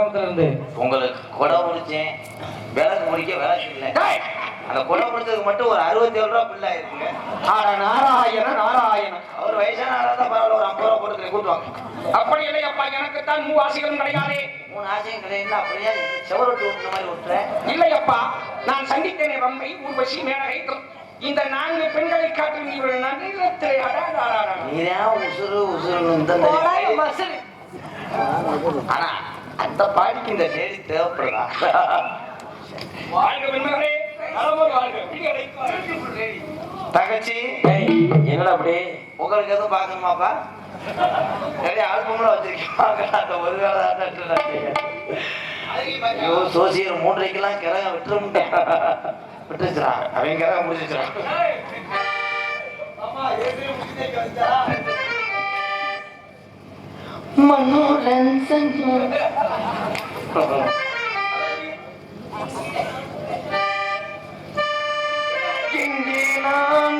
கிராமத்துல இருந்து உங்களுக்கு குடம் முடிச்சேன் விளக்கு முடிக்க விளக்கு இல்லை அந்த குடம் முடிச்சதுக்கு மட்டும் ஒரு அறுபத்தி ஏழு ரூபா பிள்ளை இருக்குங்க ஆட நாராயண நாராயண அவர் வயசான ஆளா தான் பரவாயில்ல ஒரு ஐம்பது ரூபா போட்டு கூட்டுவாங்க. அப்படி இல்லை அப்பா எனக்கு தான் மூவாசிகளும் கிடையாதே. மூணு ஆசையும் கிடையாது அப்படியே செவரொட்டு விட்டுற மாதிரி விட்டுறேன் இல்லை அப்பா நான் சந்தித்தேனே ரம்மை ஊர்வசி மேனகை இந்த நான்கு பெண்களை காட்டும் இவர்கள் நன்றிடத்திலே அடாடாடா நீதான் உசுறு உசுறு ஆனா அந்த பாடிக்கு இந்த லேடி தேவைப்படுறா. தங்கச்சி என்னடா அப்படி உங்களுக்கு எதுவும் பார்க்கணுமாப்பா? நிறைய ஆல்பம்லாம் வச்சிருக்கீங்க. அந்த ஒரு வேலை ஐயோ சோசியர் மூன்றைக்கெல்லாம் கிரகம் விட்டுருமுட்டேன் விட்டுச்சுரா அவன் கிரகம் முடிச்சுச்சுரா மனோரஞ்சன் எங்கே நான்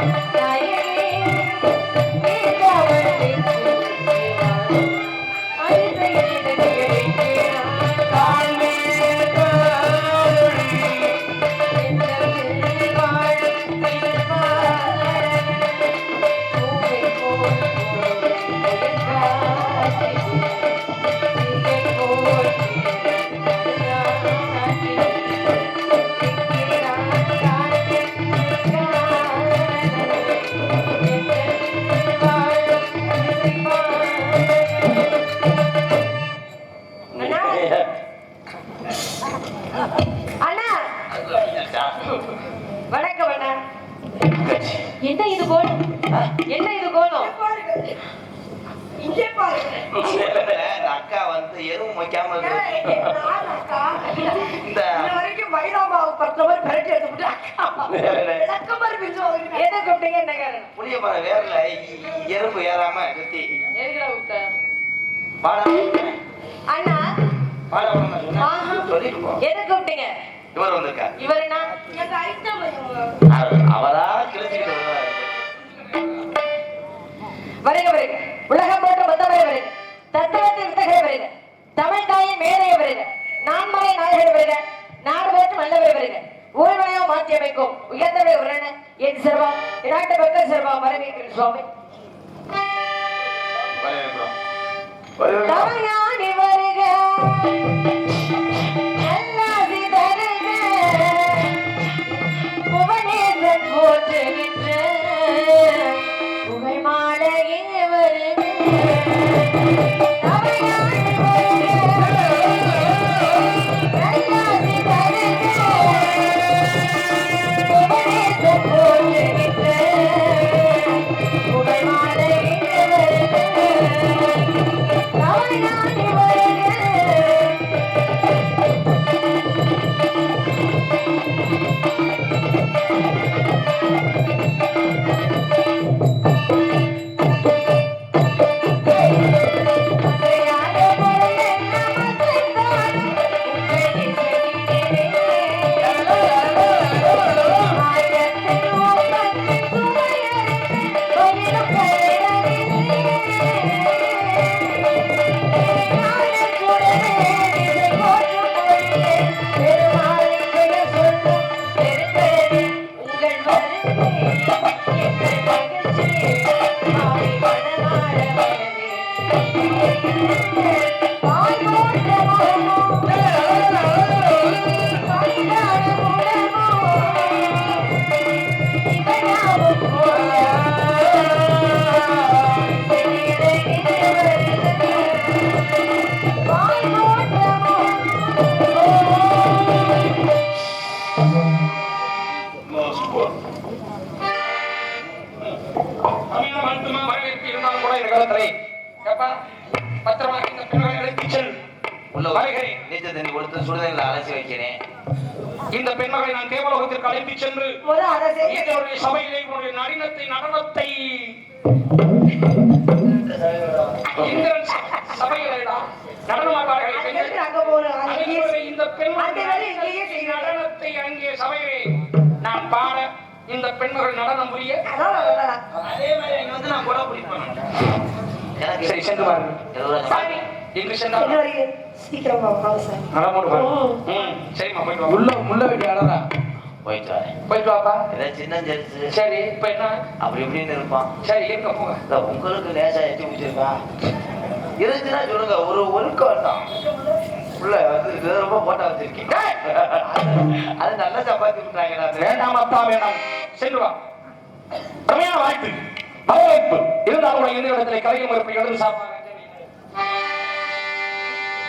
Thank you. அண்ணா. வணக்கம் அண்ணா. என்ன இது என்ன இது அக்கா வந்து எதுவும் வைக்காம இந்த வரைக்கும் மயிலாமாவை பத்த மாதிரி மிரட்டி அக்கா. விளக்கமாரி பிடிச்சோம் புளிய மரம் வேறல எறும்பு ஏறாம கத்தி அண்ணா பாட விட நான் ஆஹா. சொன்னேன் சொல்லிட்டு போ எதை கூப்பிட்டீங்க? இவர் வந்திருக்காரு. இவர் என்ன எங்க ஐட்டா அவர் அவரா கிழிச்சுக்கிட்டு வருவாரு. வருக வருக. உலகம் போன்ற மொத்தமே வருக. தத்துவத்தின் வித்தகை வருக. தமிழ் தாயின் மேதைய வருக. நான்மலை நாயகர் வருக. நாடு போற்று நல்லவர் வருக. ஊழ்வனையோ மாற்றி அமைக்கும். உயர்ந்தவை உரண என் செல்வா இநாட்டு பக்தர் செல்வா வரவேற்கிறேன் சுவாமி. Thank you. சுடுதண்ணில அலசி வைக்கிறேன். இந்த பெண்மகளை நான் தேவலோகத்திற்கு அழைத்துச் சென்று இதனுடைய சபையிலே உன்னுடைய நடினத்தை இந்திரன் சபையிலேடா இந்த பெண்மகள். நடனத்தை அங்கே சபையிலே நான் பாட இந்த பெண்மகள் நடனம் புரிய. அதே மாதிரி வந்து நான் கூட எனக்கு சரி சென்று பாருங்க எங்கு என்ன சீக்கிரம் வா, வாங்க சாமி. நடனமோடு பாருங்க ம் சரிம்மா போயிட்டு வா. உள்ள முள்ள வெட்டி அடறா போயிட்டு வரேன். போயிட்டு வாப்பா. ஏதாவது சின்ன ஜெரிச்சு சரி இப்ப என்ன? அப்படி இப்படின்னு இருப்பான். சரி இருக்க போங்க? இல்ல, உங்களுக்கு லேசா எட்டி முடிச்சிருக்கா இருந்துச்சுன்னா சொல்லுங்க ஒரு ஒழுக்கம் தான். உள்ள வந்து ரொம்ப போட்டா வச்சிருக்கீங்க. அது நல்ல சப்பாத்தி பண்றாங்கடா வேண்டாம் அப்பா வேண்டாம். சென்று வா. பிரமையான வாய்ப்பு. வரவேற்பு. இருந்தாலும் உடைய இந்த இடத்துல கலையும் எழுந்து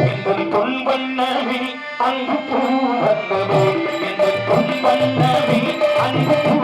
எங்கள் பொன்பண்ணவி அன்பு பூ வந்தவே எங்கள் பொன்பண்ணவி அன்பு பூ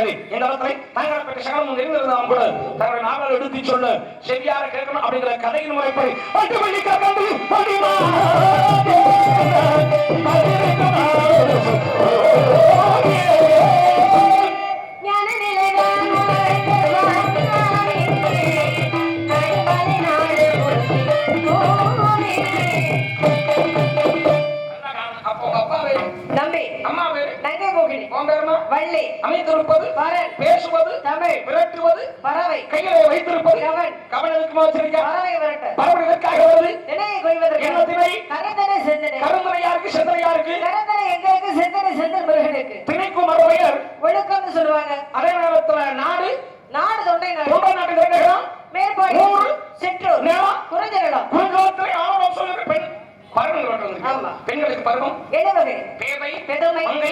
காண்பதை மகனே இந்த இடத்துல தாங்கள் சகலம் நெறிந்திருந்தாலும் கூட தங்களுடைய நாவல் எடுத்து சொல்ல செவியாக கேட்கணும் அப்படிங்கிற கதையின் முறைப்படி பட்டு வள்ளி கண்டு ஞான உன் பேருமா வள்ளி. அமைத்திருப்பது வரன். பேசுவது தமிழ். விரட்டுவது பறவை. கையிலே வைத்திருப்பது கவன். கவனம் எதுக்குமா வச்சிருக்க. பறவை விரட்ட. பரவல் எதற்காக வருது? கொய்வதற்கு. என்ன திணை? கரந்தனை செந்தனை. கருந்தனை யாருக்கு செந்தனை யாருக்கு? கரந்தனை எங்களுக்கு செந்தனை செந்தல் முருகனுக்கு. திணைக்கும் மறுபெயர் ஒழுக்கம்னு சொல்லுவாங்க. அதே நேரத்துல நாடு. நாடு தொண்டை நாடு. தொண்டை நாட்டு மேற்பாடு சிற்றூர். நிலம், குறிஞ்ச நிலம் ஆணவம் சொல்லுகிற பெண். ஆமா. பெண்களுக்கு பருவம் பெருமை மங்கை,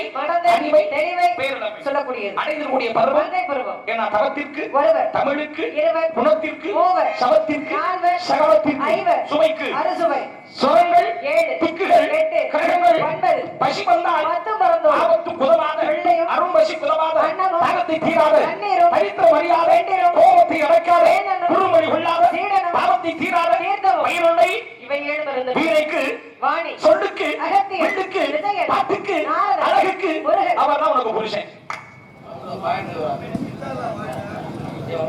தெளிவை பேரிழமை. சொல்லக்கூடியது. அடைந்திருக்கூடிய பருவம் மங்கை பருவம். ஏன்னா தவத்திற்கு ஒருவர் தமிழுக்கு இருவர் குணத்திற்கு மூவர் சவத்திற்கு நால்வர் சகலத்திற்கு ஐவர் சுவைக்கு. அறுசுவை சுரங்கள் ஏழு திக்குகள் எட்டு கழகங்கள் ஒன்பது பசி வந்தால் பத்து பறந்தோம் ஆபத்து குதவாத வெள்ளையும் அரும்பசி குதவாத அன்னமும் தாகத்தை தீராத தண்ணீரும் தரித்திர மறியாத வெண்ணிலும் கோபத்தை அடக்காத வேதனும் குறுமொழி கொள்ளாத சீடனும் பாவத்தை தீராத தீர்த்தமும் வீரைக்கு வாணி. சொல்லுக்கு விஜயன், பாட்டுக்கு அழகுக்கு. அவர் தான் உனக்கு புருஷன்.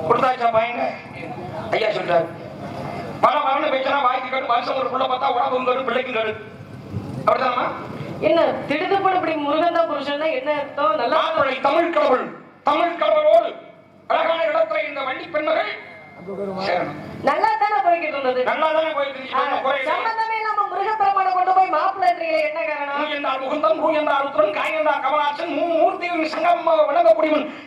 கொடுத்தாச்சா பையங்க ஐயா சொல்றாரு. பல மரண பேச்சனா வாய்க்கு கேடு வருஷம் ஒரு புள்ள பார்த்தா உடம்பு கேடு பிள்ளைக்கும் கேடு அப்படிதானமா என்ன திடுதுப்பட இப்படி முருகன் தான் புருஷன் என்ன அர்த்தம்? நல்லா தமிழ் கடவுள் தமிழ் கடவுளோடு அழகான இடத்துல இந்த வள்ளி பெண்மகள். நல்லா தானே போய்கிட்டு இருந்தது? நல்லா தானே போயிட்டு. சம்பந்தமே முருகப்பெருமானை கொண்டு போய் மாப்பிள்ளைன்றீங்களே என்ன காரணம்? மூயந்தார் முகுந்தன் மூயந்தார் ருத்ரன் காயந்தார் கமலாசன் சங்கம்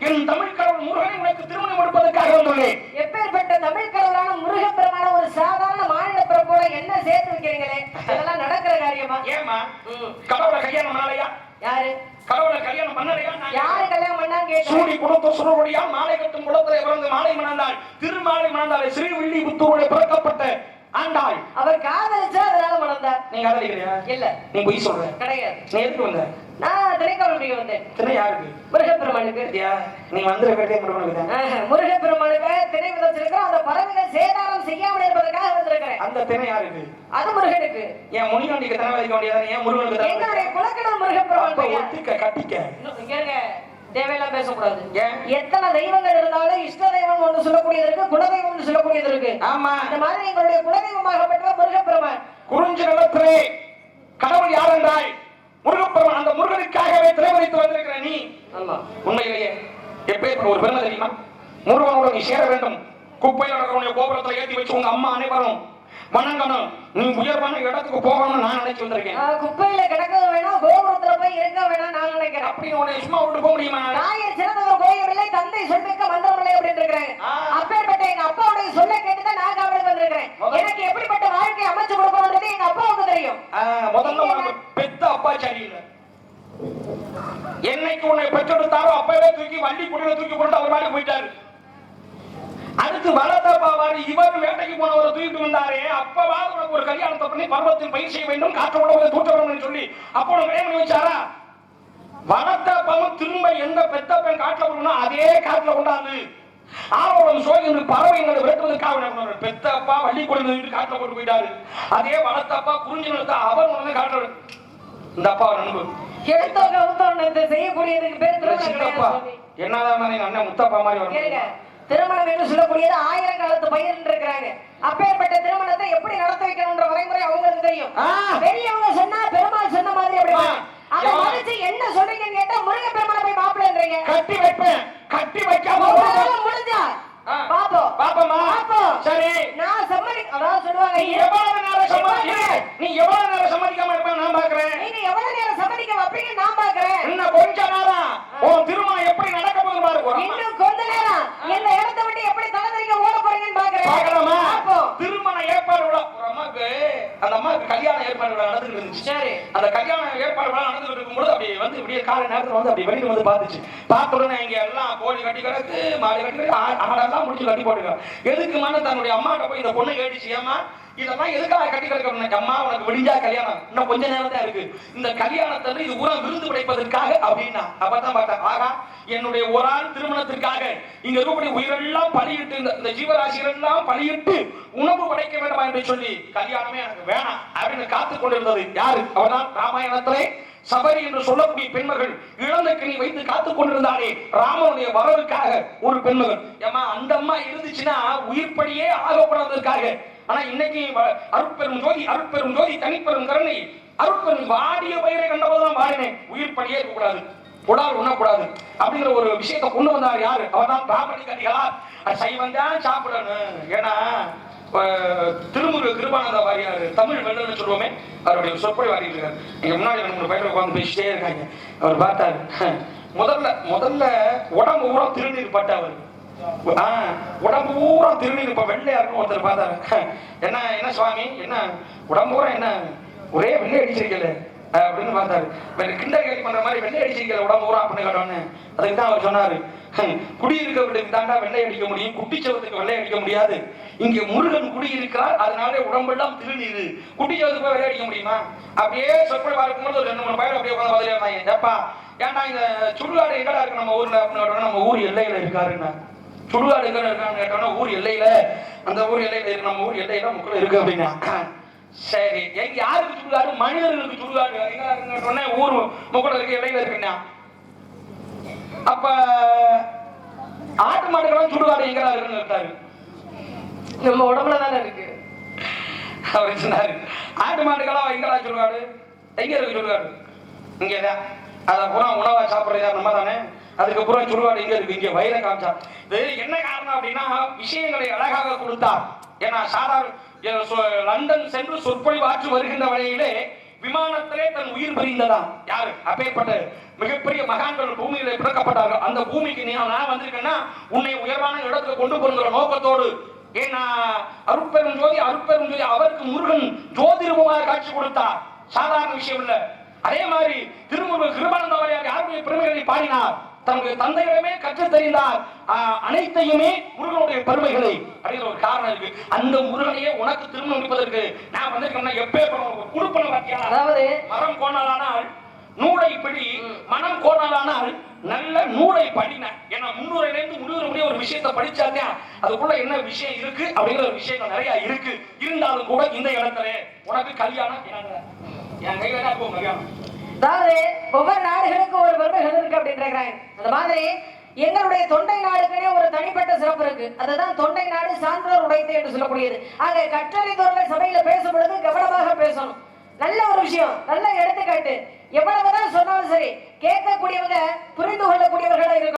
என் தமிழ் கடவுள் முருகனை உனக்கு திருமணம் எடுப்பதற்காக வந்துள்ளேன். எப்பேற்பட்ட தமிழ் கடவுளான முருகப்பெருமான ஒரு சாதாரண மாநில பிறப்போட என்ன சேர்த்து வைக்கிறீங்களே? இதெல்லாம் நடக்கிற காரியமா? ஏமா ம். கடவுளை கல்யாணம் பண்ணலையா யாரு? கடவுளை கல்யாணம் பண்ணலையா? யாரு கல்யாணம் பண்ணான்னு கேட்டேன் சூடி குடுத்த சுடமுடியா மாலை கட்டும் குளத்திலே பிறந்து மாலை மணந்தாள். திருமாலை மணந்தாள் ஸ்ரீவில்லி புத்தூருடைய பிறக்கப்பட்ட ஆண்டாள் அவர் காதலிச்சா அதனால மணந்தார் நீ காதலிக்கிறியா இல்ல. நீ பொய் சொல்ற கிடையாது. நீ எதுக்கு வந்த நான் திரைக்கவலுக்கு வந்தேன். திணை யாருக்கு? முருகப்பெருமானுக்கு. நீ வந்திர கட்டே முருகனுக்கு முருகப்பெருமானுக்கு திரை விதச்சிருக்கிறோம் அந்த பறவைகள் சேதாரம் செய்யாமல் இருப்பதற்காக வந்திருக்கிறேன். அந்த திணை யாருக்கு? அது முருகனுக்கு. என் முனியாண்டிக்கு திணை வைக்க வேண்டியதானே ஏன் முருகனுக்கு எங்களுடைய குலக்கணம் முருகப்பெருமான் கட்டிக்க. தேவையெல்லாம் பேசக்கூடாது. ஏன்? எத்தனை தெய்வங்கள் இருந்தாலும் இஷ்ட தெய்வம் ஒன்று சொல்லக்கூடியது இருக்கு குலதெய்வம் ஒன்று சொல்லக்கூடியது இருக்கு. ஆமா. அந்த மாதிரி எங்களுடைய குலதெய்வமாகப்பட்ட முருகப்பெருமான். குறிஞ்சி நிலத்திலே கடவுள் யார் என்றாய் முருகப்பெருமான் அந்த முருகனுக்காகவே திரைவரித்து வந்திருக்கிற நீ. உண்மையிலேயே எப்பேற்பட்ட ஒரு பெருமை தெரியுமா? முருகனோட நீ சேர வேண்டும். குப்பையில் நடக்கிறவனுடைய கோபுரத்துல ஏத்தி வச்சு உங்க அம்மா அனைவரும் வணங்கணும் நீ உயர்வான இடத்துக்கு போகணும்னு நான் நினைச்சு வந்திருக்கேன். குப்பையில கிடக்க வேணாம் கோபுரத்துல போய் இருக்க வேணாம் நான் நினைக்கிறேன். அப்படி உன்னை சும்மா விட்டு போக முடியுமா? தாயர் சிறந்தவர் கோயிலில்லை தந்தை சொல்மிக்க மந்திரமில்லை அப்படின்னு இருக்கிறாங்க ஆ. அப்பேற்பட்ட எங்க அப்பாவுடைய சொல்லை கேட்டுதான் நான் காவலுக்கு வந்திருக்கிறேன். எனக்கு எப்படிப்பட்ட வாழ்க்கை அமைச்சு கொடுக்கணும்ன்றது எங்க அப்பாவுக்கு தெரியும். முதல்ல பெத்த அப்பா சரியில்லை. என்னைக்கு உன்னை பெற்றெடுத்தாரோ அப்பவே தூக்கி வண்டி குடியில தூக்கி போட்டு அவர் மாதிரி போயிட்டாரு. அடுத்து வளர்த்தப்பாவாரு இவர் வேட்டைக்கு போனவரை தூக்கிட்டு வந்தாரே அப்பவாவது உனக்கு ஒரு கல்யாணத்தை பண்ணி பருவத்தில் பயிர் செய்ய வேண்டும் காற்று உணவு தூட்ட வேண்டும் சொல்லி. அப்போ உனக்கு கல்யாணம் வச்சாரா வளர்த்தப்பாவும் திரும்ப எந்த பெத்த பெண் காட்டுல அதே காட்டுல கொண்டாந்து. ஆரோடம் சோழன் பறவைகளை விரட்டுவதற்காக நடந்தவர் பெத்த அப்பா வள்ளி கொண்டு காட்டுல போட்டு போயிட்டாரு. அதே வளர்த்தப்பா குறிஞ்சி நிறுத்த அவர் உடனே காட்டுல இந்த அப்பா நண்பு உத்தரவு செய்யக்கூடியதுக்கு பேர். என்னதான் எங்க அண்ணன் முத்தப்பா மாதிரி வரணும் திருமணம் என்று சொல்லக்கூடியது ஆயிரம் காலத்து பயிர் இருக்கிறாங்க அப்பேற்பட்ட திருமணத்தை எப்படி நடத்த வைக்கணும்ன்ற வரைமுறை அவங்களுக்கு தெரியும். பெரியவங்க சொன்னா பெருமாள் சொன்ன மாதிரி அப்படி. அதை. மதிச்சு என்ன சொல்றீங்கன்னு கேட்டா முருக பெருமாளை போய் மாப்பிள்ளைன்றீங்க. கட்டி வைப்பேன். கட்டி வைக்காம முடிஞ்சா. பாப்போம். பாப்போமா பாப்போம். சரி. நான் சம்மதி அதாவது சொல்லுவாங்க நீ எவ்வளவு நேரம் சமாளிக்க நீ எவ்வளவு நேரம் சமாளிக்காம இருப்ப நான் பாக்குறேன். நீங்க எவ்வளவு நேரம் சம்மதிக்க வைப்பீங்க நான் பாக்குறேன் இன்னும் கொஞ்ச நேரம் உன் திருமணம் எப்படி நடக்க போகுது பாரு ஒரு அம்மா. இன்னும் கொஞ்ச நேரம் இந்த இடத்தை விட்டு எப்படி தலைதறிக்க ஓட போறீங்கன்னு பாக்குறேன் பார்க்கலாமா பாப்போம். திருமண ஏற்பாடு விழா ஒரு அம்மாவுக்கு அந்த கல்யாண ஏற்பாடு விழா நடந்துட்டு இருந்துச்சு. சரி. அந்த கல்யாண ஏற்பாடு விழா நடந்துட்டு இருக்கும்போது அப்படி வந்து இப்படியே கால நேரத்துல வந்து அப்படி வெளியில வந்து பார்த்துச்சு. பார்த்த உடனே இங்க எல்லாம் கோழி கட்டி கிடக்கு மாடு கட்டி கிடக்கு ஆடெல்லாம் முடிச்சு கட்டி போட்டுக்க எதுக்கு மன தன்னுடைய அம்மாட்ட போய் இந்த பொண்ணு கேட்டுச்சு. ஏமா இதெல்லாம் எதுக்காக கட்டி கிடக்கணும் அம்மா உனக்கு விடிஞ்சா கல்யாணம். இன்னும் கொஞ்ச நேரம் தான் இருக்கு. இந்த கல்யாணத்தை இது உரம் விருந்து படைப்பதற்காக அப்படின்னா அப்பதான் பார்த்தேன் ஆகா என்னுடைய ஒரு ஆள் திருமணத்திற்காக இங்க இருக்கக்கூடிய உயிரெல்லாம் பலியிட்டு இந்த- இந்த ஜீவராசிகள் எல்லாம் பலியிட்டு உணவு படைக்க வேண்டாம் என்று சொல்லி கல்யாணமே எனக்கு வேணாம் அப்படின்னு காத்து கொண்டிருந்தது யாரு? அவர்தான் ராமாயணத்திலே சபரி என்று சொல்லக்கூடிய பெண்மகள். இளந்தக்கனி வைத்து காத்து கொண்டிருந்தாலே ராமனுடைய வரவுக்காக ஒரு பெண்மகள். ஏமா அந்த அம்மா இருந்துச்சுன்னா உயிர்ப்படியே ஆகப்படுவதற்காக ஆனா இன்னைக்கு வ- அருட்பெரும் ஜோதி அருட்பெரும் ஜோதி தனிப்பெரும் கருணை. அருட்பெரும் வாடிய பயிரை கண்டபோதுதான் வாடினேன் உயிர் பணியே இருக்கக்கூடாது. உடால் உண்ணக்கூடாது. அப்படிங்கிற ஒரு விஷயத்தை கொண்டு வந்தார் யாரு? அவர்தான் பிராமணி கதிகளா? சைவம் தான் சாப்பிடணும். ஏன்னா திருமுரு கிருபானந்த வாரியார் தமிழ் வெள்ளன்னு சொல்லுவோமே அவருடைய சொற்பொழி வாரி இருக்காரு எங்க முன்னாடி ரெண்டு மூணு பேர் உட்காந்து பேசிட்டே இருக்காங்க. அவர் பார்த்தாரு. முதல்ல முதல்ல உடம்பு ஊரம் திருநீர் பட்ட அவர். உடம்பு பூரா திருநீர் இப்ப வெள்ளையா இருக்கும் ஒருத்தர் பார்த்தாரு. என்ன என்ன சுவாமி? என்ன? உடம்பு பூரா என்ன? ஒரே வெள்ளை அடிச்சிருக்கல அப்படின்னு பார்த்தாரு. வேற கிண்டல் கேள்வி பண்ற மாதிரி வெள்ளை அடிச்சிருக்கல உடம்பு பூரா அப்படின்னு கேட்டோன்னு அதுக்கு தான் அவர் சொன்னாரு. குடியிருக்கவர்களுக்கு தாண்டா வெள்ளை அடிக்க முடியும். குட்டிச்சவத்துக்கு வெள்ளை அடிக்க முடியாது. இங்க முருகன் குடியிருக்கிறார் அதனாலே உடம்பெல்லாம் திருநீர். குட்டிச்சவத்துக்கு போய் வெள்ளை அடிக்க முடியுமா? அப்படியே சொற்பொழி பார்க்கும்போது ஒரு ரெண்டு மூணு பேர் அப்படியே உட்காந்து பதிலே இருந்தாங்க ஏப்பா ஏன்டா இந்த சுடுகாடு எங்கடா இருக்கு? நம்ம ஊர்ல அப்படின்னு நம்ம ஊர் எல்லையில இருக்காருன்னா சுடுகாடு எங்க இருக்கான்னு கேட்டோம்னா ஊர் எல்லையில அந்த ஊர் எல்லையில இருக்கு நம்ம ஊர் எல்லையில முக்கில் இருக்கு அப்படின்னா சரி எங்க யாருக்கு சுடுகாடு மனிதர்களுக்கு சுடுகாடு எங்க ஊர் முக்கில் இருக்கு எல்லையில இருக்குன்னா. அப்ப ஆட்டு மாடுகளாம் சுடுகாடு எங்கடா இருக்குன்னு கேட்டாரு. நம்ம உடம்புல தானே இருக்கு. அவர் சொன்னாரு ஆட்டு மாடுகளாம் எங்கடா சுடுகாடு எங்க இருக்கு சுடுகாடு இங்கதான். அதை பூரா உணவா சாப்பிடுறதா நம்ம தானே? அதுக்கப்புறம் சுடுகாடு எங்க இருக்கு. இங்க வயிறை காமிச்சா. இது என்ன காரணம் அப்படின்னா விஷயங்களை அழகாக கொடுத்தார். ஏன்னா சாதாரண லண்டன் சென்று சொற்பொழிவாற்று வருகின்ற வழியிலே விமானத்திலே தன் உயிர் பிரிந்ததாம். யாரு? அப்பேற்பட்ட மிகப்பெரிய மகான்கள் பூமியில பிறக்கப்பட்டார்கள். அந்த பூமிக்கு நீ நான் வந்திருக்கேன்னா உன்னை உயர்வான இடத்துல கொண்டு போகிற நோக்கத்தோடு. ஏன்னா அருட்பெரும் ஜோதி அருட்பெரும் ஜோதி அவருக்கு முருகன் ஜோதி ரூபமாக காட்சி கொடுத்தார். சாதாரண விஷயம் இல்ல. அதே மாதிரி திருமுருகன் கிருபானந்த வாரியார் யாருடைய பெருமைகளை பாடினார்? தன்னுடைய தந்தையிடமே கற்றுத் தெரிந்தார் அனைத்தையுமே முருகனுடைய பெருமைகளை. அப்படிங்கிற ஒரு காரணம் இருக்கு. அந்த முருகனையே உனக்கு திருமணம் முடிப்பதற்கு நான் வந்திருக்கேன்னா எப்பே கொடுப்பன அதாவது மரம் கோணலானால் நூலை பிடி மனம் கோணலானால் நல்ல நூலை படின. ஏன்னா முன்னூறுல இருந்து முன்னூறு முடிய ஒரு விஷயத்தை படிச்சாலே அதுக்குள்ள என்ன விஷயம் இருக்கு? அப்படிங்கிற ஒரு விஷயங்கள் நிறைய இருக்கு. இருந்தாலும் கூட இந்த இடத்துல உனக்கு கல்யாணம் என் என் கையில தான் கல்யாணம் அதாவது ஒவ்வொரு நாடுகளுக்கும் ஒரு பெருமைகள் இருக்கு அப்படின்றாங்க அந்த மாதிரி எங்களுடைய தொண்டை நாடுகளே ஒரு தனிப்பட்ட சிறப்பு இருக்கு. அதுதான் தொண்டை நாடு சான்றோர் உடைத்து என்று சொல்லக்கூடியது. ஆக கற்றறிந்தவர்கள் சபையில பேசும் பொழுது கவனமாக பேசணும். நல்ல ஒரு விஷயம் நல்ல எடுத்துக்காட்டு. எவ்வளவுதான் சொன்னாலும் சரி கேட்கக்கூடியவங்க புரிந்து கொள்ளக்கூடியவர்களா இருக்கும்